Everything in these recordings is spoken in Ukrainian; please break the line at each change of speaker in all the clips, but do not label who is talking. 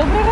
Добрий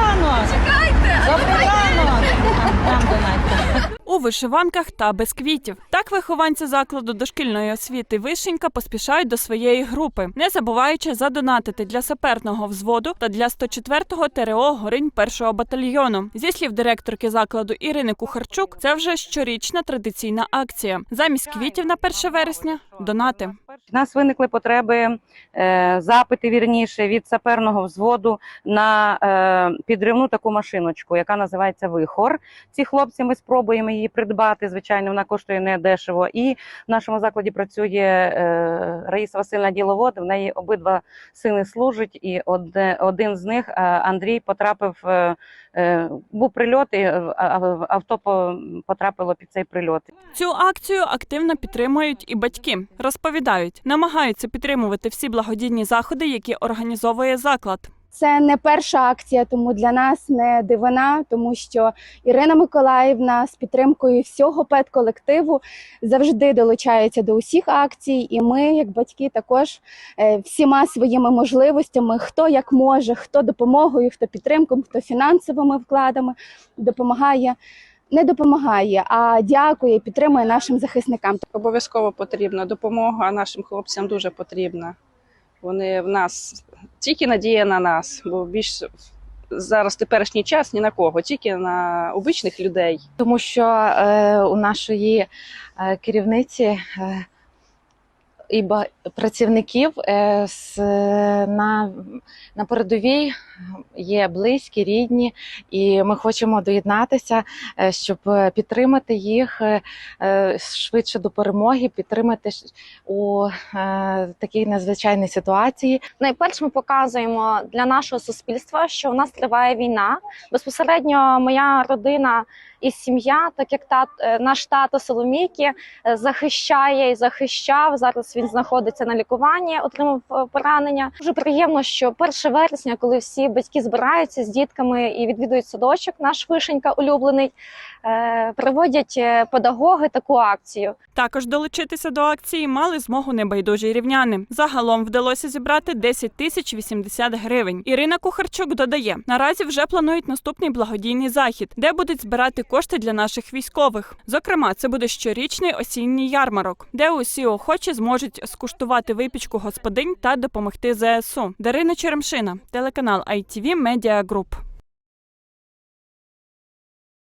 У вишиванках та без квітів. Так вихованці закладу дошкільної освіти Вишенька поспішають до своєї групи, не забуваючи задонатити для саперного взводу та для 104-го ТРО Горинь першого батальйону. Зі слів директорки закладу Ірини Кухарчук, це вже щорічна традиційна акція. Замість квітів на 1 вересня донати.
У нас виникли потреби, е, запити вірніше від саперного взводу на е, підривну таку машиночку, яка називається Вихор. Ці хлопці ми спробуємо її придбати. Звичайно, вона коштує не дешево. І в нашому закладі працює е, Раїса Васильівна Діловод. В неї обидва сини служать, і одне, один з них, е, Андрій, потрапив. е, Був прильот, і авто по- потрапило під цей прильот.
Цю акцію активно підтримують і батьки. Розповідають, намагаються підтримувати всі благодійні заходи, які організовує заклад.
Це не перша акція, тому для нас не дивина, тому що Ірина Миколаївна з підтримкою всього педколективу завжди долучається до усіх акцій, і ми, як батьки, також е, всіма своїми можливостями, хто як може, хто допомогою, хто підтримкою, хто фінансовими вкладами допомагає. Не допомагає, а дякує, підтримує нашим захисникам.
Обов'язково потрібна допомога нашим хлопцям дуже потрібна. Вони в нас тільки надія на нас, бо більш зараз теперішній час ні на кого, тільки на обичних людей.
тому що е, у нашої е, керівниці е, і працівників е, на, на передовій є близькі, рідні, і ми хочемо доєднатися, е, щоб підтримати їх е, швидше до перемоги, підтримати у такій надзвичайній ситуації.
Найперше ми показуємо для нашого суспільства, що у нас триває війна. Безпосередньо моя родина і сім'я, так як тат, наш тато Соломійки захищає і захищав. Зараз він знаходиться на лікуванні, отримав е, поранення. Дуже приємно, що 1 вересня, коли всі батьки збираються з дітками і відвідують садочок, наш вишенька улюблений, е, проводять е, педагоги таку акцію.
Також долучитися до акції мали змогу небайдужі рівняни. Загалом вдалося зібрати 10 тисяч 80 гривень. Ірина Кухарчук додає: наразі вже планують наступний благодійний захід, де будуть збирати кошти для наших військових. Зокрема, це буде щорічний осінній ярмарок, де усі охочі зможуть скуштувати випічку господинь та допомогти ЗСУ. Дарина Черемшина, телеканал ITV Media Group.